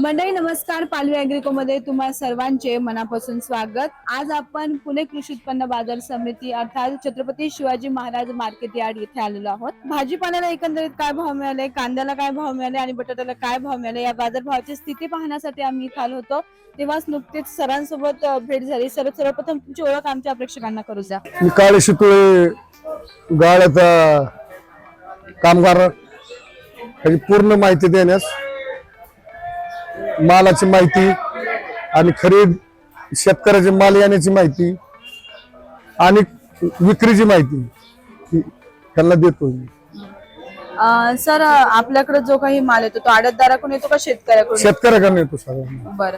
मंडळी नमस्कार. पालवी अॅग्रिको मध्ये तुम्हा सर्वांचे मनापासून स्वागत. आज आपण पुणे कृषी उत्पन्न बाजार समिती अर्थात छत्रपती शिवाजी महाराज मार्केट यार्ड इथे आलेलो आहोत. भाजीपाल्याला एकंदरीत काय भाव मिळाले? कांद्याला काय भाव मिळाले? आणि बटाट्याला काय भाव मिळाले? या बाजार भावाची स्थिती पाहण्यासाठी आम्ही इथे आलो होतो. तेव्हाच नुकतीच सरांसोबत भेट झाली. सर्व सर्वप्रथम तुमची ओळख आमच्या प्रेक्षकांना करू द्या. मी काळे शितोळे गाळ्याचा कामगार. पूर्ण माहिती देण्यास मालाची माहिती आणि खरीद शेतकऱ्याचे माल येण्याची माहिती आणि विक्रीची माहिती त्यांना देतो सर आपल्याकडे जो काही माल येतो तो आडतदाराकडून येतो का शेतकऱ्याकडून शेतकऱ्याकडे येतो सगळ्यांना बरं.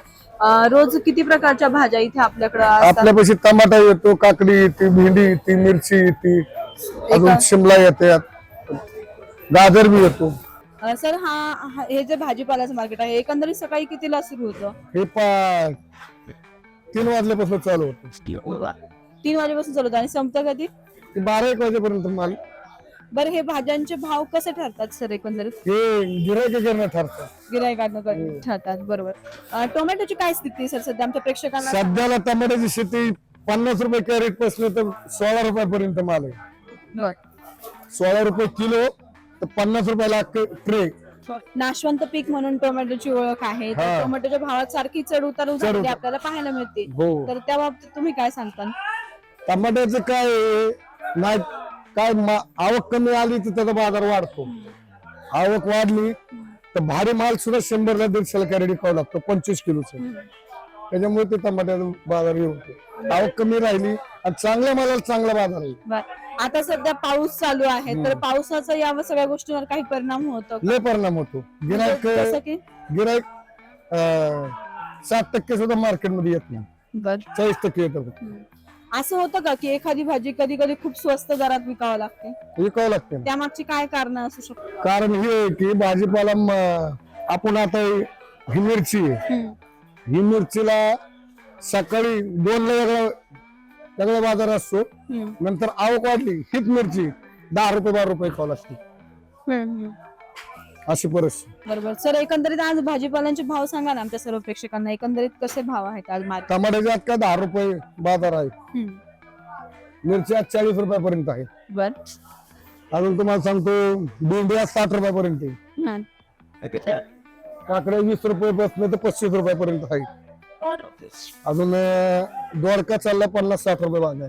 रोज किती प्रकारच्या भाज्या इथे आपल्याकडे आपल्यापाशी टमाटा येतो काकडी येते भेंडी येते मिरची येते अजून शिमला येतात गाजर बी येतो. अ, सर हा हा- हे जे भाजीपाल्याचं मार्केट आहे एकंदरीत सकाळी कितीला सुरू होतं? हे पा तीन वाजल्यापासून चालू होतं. तीन वाजेपासून चालू होतं आणि संपतं कधी? ते बारा एक वाजेपर्यंत माल. बरं हे भाज्यांचे भाव कसे ठरतात सर एकंदरीत? हे गिरायक करणं ठरतं. गिरायकांना ठरतात बरोबर. अ, टोमॅटोची काय स्थिती सर? सध्या आमच्या प्रेक्षकांना सध्याला टमाट्याची शेती पन्नास रुपये कॅरेटपासून तर सोळा रुपयापर्यंत माल आहे. बरं. सोळा रुपये किलो तर पन्नास रुपयाला ट्रे. नाशवंत पीक म्हणून टोमॅटोची ओळख आहे. तर. टोमॅटोच्या भावात सारखी चढ उतार उतार. आपल्याला पाहायला मिळते. हो. तर त्या बाबतीत तुम्ही काय सांगता टमाट्याचं काय आहे, नाही काय मा- आवक कमी आली तर त्याचा बाजार वाढतो. आवक वाढली तर भारी माल सुद्धा शंभरला दीडशेला कॅरेट विकावं लागतो पंचवीस किलोचं. त्याच्यामुळे ते टमाट्याचा बाजार होतो. आवक कमी राहिली आणि चांगल्या मालाला चांगला बाजार आहे. बर. आता सध्या पाऊस चालू आहे तर पावसाचा या सगळ्या गोष्टींवर काही परिणाम होतो का? लय परिणाम होतो. गिरायक जसं की? गिरायक साठ टक्के सुद्धा मार्केटमध्ये येत नाही. बर. चाळीस टक्के येतात. असं होतं का की एखादी भाजी कधी कधी खूप स्वस्त दरात विकावं लागते? विकावं लागते. त्यामागची काय कारण असू शकतात? कारण हे आहे की भाजीपाला म- आपण आता ही मिरची आहे. ही मिरचीला सकाळी दोनला वेगळा वेगळा बाजार असतो. नंतर आवक वाढली हीच मिरची दहा रुपये बारा रुपये खाऊ लागते. अशी परिस्थिती. बरोबर. सर एकंदरीत आज भाजीपाल्यांचे भाव सांगा ना आमच्या सर्व प्रेक्षकांना. एकंदरीत कसे भाव आहेत आज मार्केट? टमाट्याचे आज काय दहा रुपये बाजार आहे. मिरची आज चाळीस रुपयापर्यंत आहे. बर. अजून तुम्हाला सांगतो भेंडी आज साठ रुपयापर्यंत आहे. काकडे वीस रुपये बसले तर पस्तीस रुपयापर्यंत आहे. अजून दोडका चालला पन्नास साठ रुपये बाजार.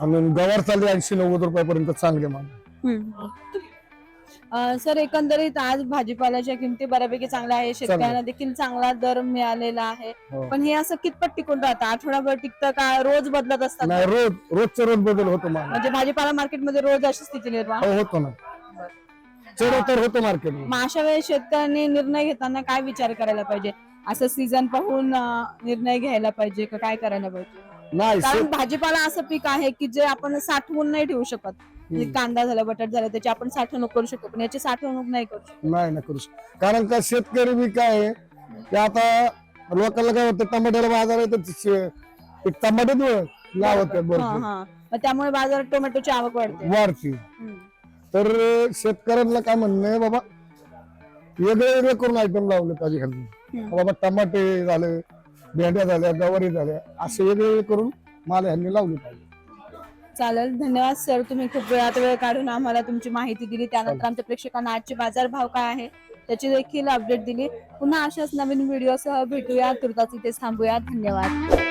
अजून गवार चालले ऐंशी नव्वद रुपयापर्यंत चांगले माल. सर एकंदरीत आज भाजीपाल्याच्या किमती बऱ्यापैकी चांगल्या आहे शेतकऱ्यांना देखील चांगला दर मिळालेला आहे. हो. पण हे असं कितपत टिकून राहतं? आठवडाभर टिकतं का? रोज बदलत असतात? नाही रोज रोजचा रोज बदल होतो माल. म्हणजे भाजीपाला मार्केटमध्ये रोज अशी स्थिती निर्माण हो होतो ना. चढ तर होतो मार्केट मग अशा वेळेस शेतकऱ्यांनी निर्णय घेताना काय विचार करायला पाहिजे? असं सीझन पाहून अं, निर्णय घ्यायला पाहिजे का काय करायला पाहिजे? नाही कारण भाजीपाला असं पीक आहे की जे आपण साठवून नाही ठेवू शकत. म्हणजे कांदा झाला बटाट झाला त्याची आपण साठवणूक करू शकतो पण याची साठवणूक नाही करू शकत. नाही ना करू शकत. कारण का शेतकरी बी काय आहे की आता लोकांना काय होतं टमाट्याला बाजार आहे तर शे- टमाटे लावत हा भरपूर. हा. मग त्यामुळे बाजारात टोमॅटोची आवक वाढते. वाढती. तर शेतकऱ्यांना काय म्हणणं आहे बाबा? वेगळे वेगळे करून आयटम लावले पाहिजे खाली. बाबा टमाटे झाले भेंड्या झाल्या गवारी झाल्या असे वेगळे वेगळे करून माल ह्यांनी लावले पाहिजे. चालेल. धन्यवाद सर. तुम्ही खूप वेळात वेळ काढून आम्हाला तुमची माहिती दिली. त्यानंतर आमच्या प्रेक्षकांना आजचे बाजार भाव काय आहे त्याची देखील अपडेट दिली. पुन्हा अशाच नवीन व्हिडिओसह भेटूया. तुर्ताच इथेच थांबूया. धन्यवाद.